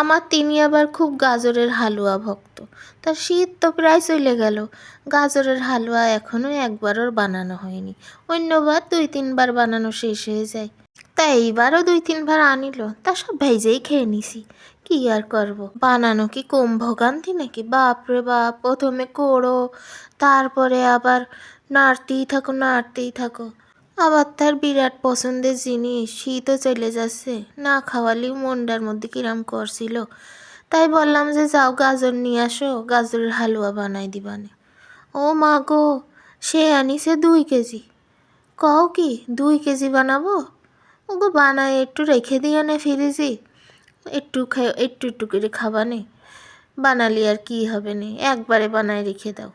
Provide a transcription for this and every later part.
আমার তিনি আবার খুব গাজরের হালুয়া ভক্ত। তার শীত তো প্রায় চলে গেল। গাজরের হালুয়া এখনও একবারও বানানো হয়নি। অন্যবার দুই তিনবার বানানো শেষ হয়ে যায়। তা এইবারও দুই তিনবার আনিল। তা সব ভেজেই খেয়ে নিছি। কি আর করব? বানানো কি কম ভোগান্তি নাকি? বাপরে বাপ, প্রথমে কোড়ো, তারপরে আবার নাড়তেই থাকো নাড়তেই থাকো। আবার তার বিরাট পছন্দের জিনিস, শীতও চলে যাচ্ছে। না খাওয়ালেই মনটার মধ্যে কিরাম করছিল। তাই বললাম যে, যাও গাজর নিয়ে আসো, গাজরের হালুয়া বানাই দিবানে। ও মা গো, সে আনিছে দুই কেজি। কও কি, দুই কেজি বানাবো? ওগো বানায় একটু রেখে দিও না ফ্রিজে। একটু একটু একটু করে খাবানে। বানালি আর কি হবে নে, একবারে বানায় রেখে দাও।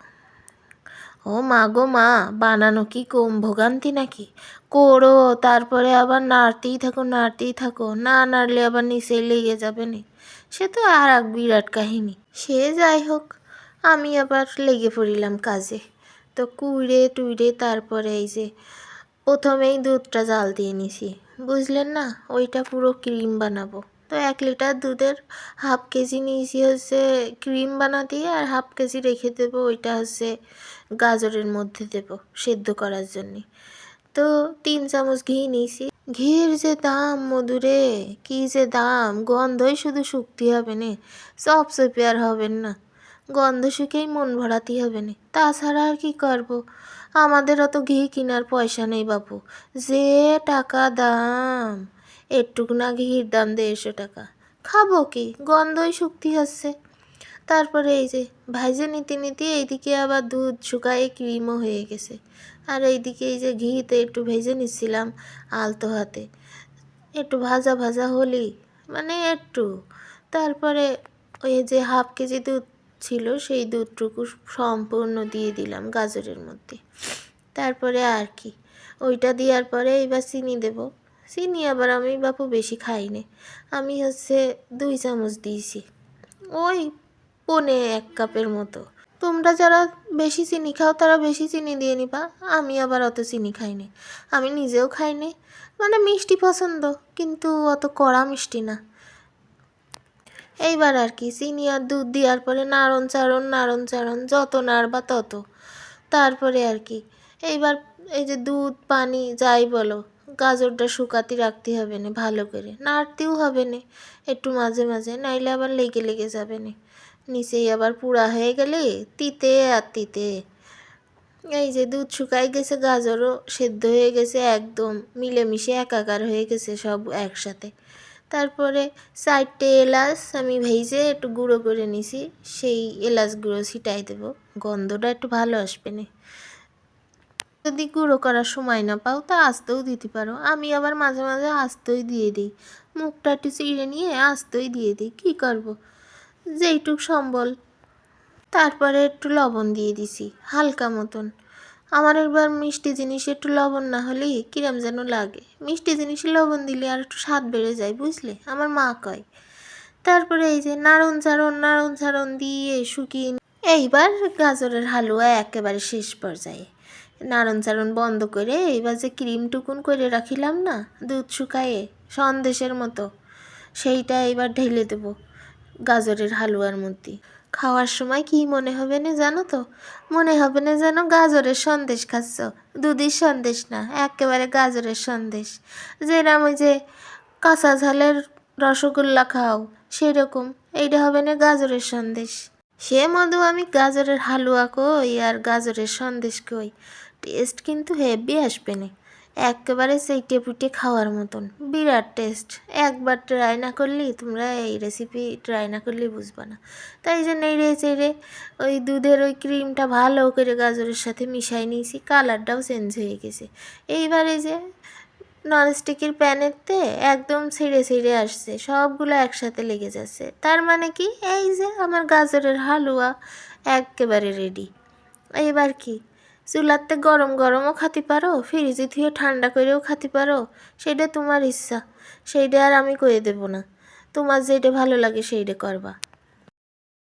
ও মা গো মা, বানানো কি কম ভোগান্তি নাকি? করো, তারপরে আবার নাড়তেই থাকো নাড়তেই থাকো। না নাড়লে আবার নিচে লেগে যাবে না। সে তো আর এক বিরাট কাহিনী। সে যাই হোক, আমি আবার লেগে পড়িলাম কাজে। তো কুড়ে টুইড়ে তারপরে এই যে প্রথমেই দুধটা জাল দিয়ে নিছি। বুঝলেন না? ওইটা পুরো ক্রিম বানাবো। তো এক লিটার দুধের হাফ কেজি নিয়েছি হচ্ছে ক্রিম বানাতে আর হাফ কেজি রেখে দেবো ওইটা হচ্ছে গাজরের মধ্যে দেবো সেদ্ধ করার জন্যে। তো তিন চামচ ঘি নিয়েছি। ঘির যে দাম মধুরে, কি যে দাম, গন্ধই শুধু শুকতে হবে না, সব আর হবেন না। গন্ধ শুকেই মন ভরাতে হবে না, তাছাড়া আর কি করব? আমাদের অত ঘি কেনার পয়সা নেই বাবু যে টাকা দাম। একটুকু না ঘির দাম দেড়শো টাকা। খাব কি? গন্ধই শক্তি হচ্ছে তারপরে এই যে, ভাইজে নিতে নিতে এইদিকে আবার দুধ শুকায়ে ক্রিমও হয়ে গেছে। আর এইদিকে এই যে ঘিতে একটু ভেজে নিচ্ছিলাম আলতো হাতে। একটু ভাজা ভাজা হলি মানে একটু। তারপরে ওই যে হাফ কেজি দুধ ছিল, সেই দুধটুকু সম্পূর্ণ দিয়ে দিলাম গাজরের মধ্যে। তারপরে আর কি, ওইটা দেওয়ার পরে এবার চিনি দেব। চিনি আবার আমি বাপু বেশি খাই না আমি হচ্ছে দুই চামচ দিয়েছি। ওই পনে এক কাপের মতো। তোমরা যারা বেশি চিনি খাও, তারা বেশি চিনি দিয়ে নিবা। আমি আবার অত চিনি খাই না আমি নিজেও খাই না মানে মিষ্টি পছন্দ, কিন্তু অত কড়া মিষ্টি না। এইবার আর কি, চিনি আর দুধ দেওয়ার পরে নাড়ন চারণ নাড়ন চারণ যত নাড়বা তত। তারপরে আর কি, এইবার এই যে দুধ, পানি, যাই বলো গাজরটা শুকাতে রাখতে হবে না, ভালো করে। নাড়তেও হবে না, একটু মাঝে মাঝে, নাইলে আবার লেগে লেগে যাবে না। নিচেই আবার পুড়া হয়ে গেলে তিতে আর তিতে। এই যে দুধ শুকাই গেছে, গাজরও সেদ্ধ হয়ে গেছে, একদম মিলেমিশে একাকার হয়ে গেছে সব একসাথে। তারপরে চারটে এলাচ আমি ভেজে একটু গুঁড়ো করে নিছি, সেই এলাচ গুঁড়ো ছিটাই দেবো, গন্ধটা একটু ভালো আসবে না। যদি গুঁড়ো করার সময় না পাও, তা আস্তেও দিতে পারো। আমি আবার মাঝে মাঝে আস্তেই দিয়ে দিই। মুখটা একটু চিড়ে নিয়ে আস্তেই দিয়ে দিই। কী করব? যেইটুক সম্বল। তারপরে একটু লবণ দিয়ে দিছি, হালকা মতন। আমার একবার মিষ্টি জিনিস একটু লবণ না হলে কিরম যেন লাগে। মিষ্টি জিনিসে লবণ দিলে আর একটু স্বাদ বেড়ে যায়, বুঝলে? আমার মা কয়। তারপরে এই যে নাড়ন চাড়ন নাড়ন চাড়ন দিয়ে শুকিয়ে এইবার গাজরের হালুয়া একেবারে শেষ পর্যায়ে। নাড়ন চাড়ন বন্ধ করে এইবার যে ক্রিম টুকুন করে রাখিলাম না, দুধ শুকায়ে সন্দেশের মতো, সেইটা এবার ঢেলে দেবো গাজরের হালুয়ার মধ্যে। খাওয়ার সময় কি মনে হবে না জানো তো? মনে হবে না যেন গাজরের সন্দেশ খাচ্ছ। দুধের সন্দেশ না, একেবারে গাজরের সন্দেশ। যেরকম ওই যে কাঁচা ঝালের রসগোল্লা খাও, সেরকম, এইটা হবে না গাজরের সন্দেশ। সে মধু আমি গাজরের হালুয়া কই আর গাজরের সন্দেশ কই? টেস্ট কিন্তু হেভি আসবে না একেবারে সেইটে পুটে খাওয়ার মতন। বিরাট টেস্ট একবার ট্রাই না করলেই তোমরা এই রেসিপি ট্রাই না করলে বুঝবা না। তাই জন্য এই চেড়ে ওই দুধের ওই ক্রিমটা ভালো করে গাজরের সাথে মিশাই নিয়েছি কালারটাও চেঞ্জ হয়ে গেছে। এইবারে যে ননস্টিকের প্যানেতে একদম ছিঁড়ে ছিঁড়ে আসছে, সবগুলো একসাথে লেগে যাচ্ছে। তার মানে কি? এই যে আমার গাজরের হালুয়া একেবারে রেডি এবার কি? চুলাতে গরম গরমও খাতে পারো ফ্রিজে ধুয়ে ঠান্ডা করেও খাতে পারো। সেইটা তোমার ইচ্ছা, সেইটা আর আমি করে দেব না। তোমার যেটা ভালো লাগে সেইটা করবা।